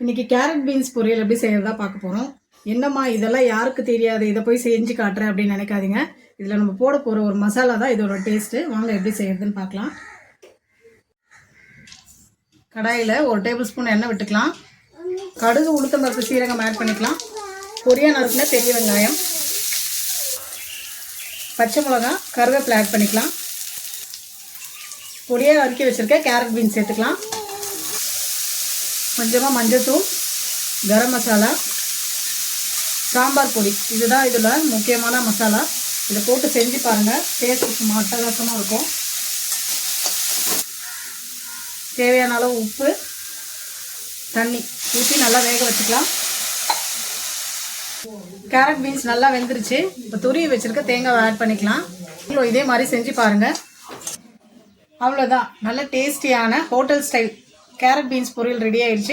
இன்னைக்கு carrot beans பொரியல் எப்படி செய்யறதா பார்க்க போறோம். என்னம்மா இதெல்லாம் யாருக்கு தெரியாது? இதை போய் செஞ்சு காட்டுறேன் அப்படின்னு நினைக்காதீங்க. இதில் நம்ம போட போகிற ஒரு மசாலா தான் இதோட டேஸ்ட்டு வாங்க எப்படி செய்யறதுன்னு பார்க்கலாம். கடாயில் ஒரு டேபிள் ஸ்பூன் எண்ணெய் விட்டுக்கலாம். கடுகு உளுத்தம் பருப்பு சீரகம் ஆட் பண்ணிக்கலாம். பொரியா நறுக்குன பெரிய வெங்காயம். பச்சை மிளகா கருவேப்பிலை ஆட் பண்ணிக்கலாம். பொடியாக நறுக்கி வச்சுருக்க கேரட் பீன்ஸ் சேர்த்துக்கலாம். கொஞ்சமாக மஞ்சத்தூள் கரம் மசாலா சாம்பார் பொடி. இதுதான் இதில் முக்கியமான மசாலா. இதை போட்டு செஞ்சு பாருங்கள் டேஸ்ட் சும்மா அட்டகாசமாக இருக்கும். தேவையான அளவு உப்பு தண்ணி. ஊற்றி நல்லா வேக வச்சுக்கலாம். கேரட் பீன்ஸ் நல்லா வெந்துருச்சு. இப்போ துருவி வச்சுருக்க தேங்காவை ஆட் பண்ணிக்கலாம். நீங்களும் இதே மாதிரி செஞ்சு பாருங்கள் அவ்வளோதான் நல்ல டேஸ்டியான ஹோட்டல் ஸ்டைல் கேரட் பீன்ஸ் பொரியல் ரெடி ஆயிடுச்சு.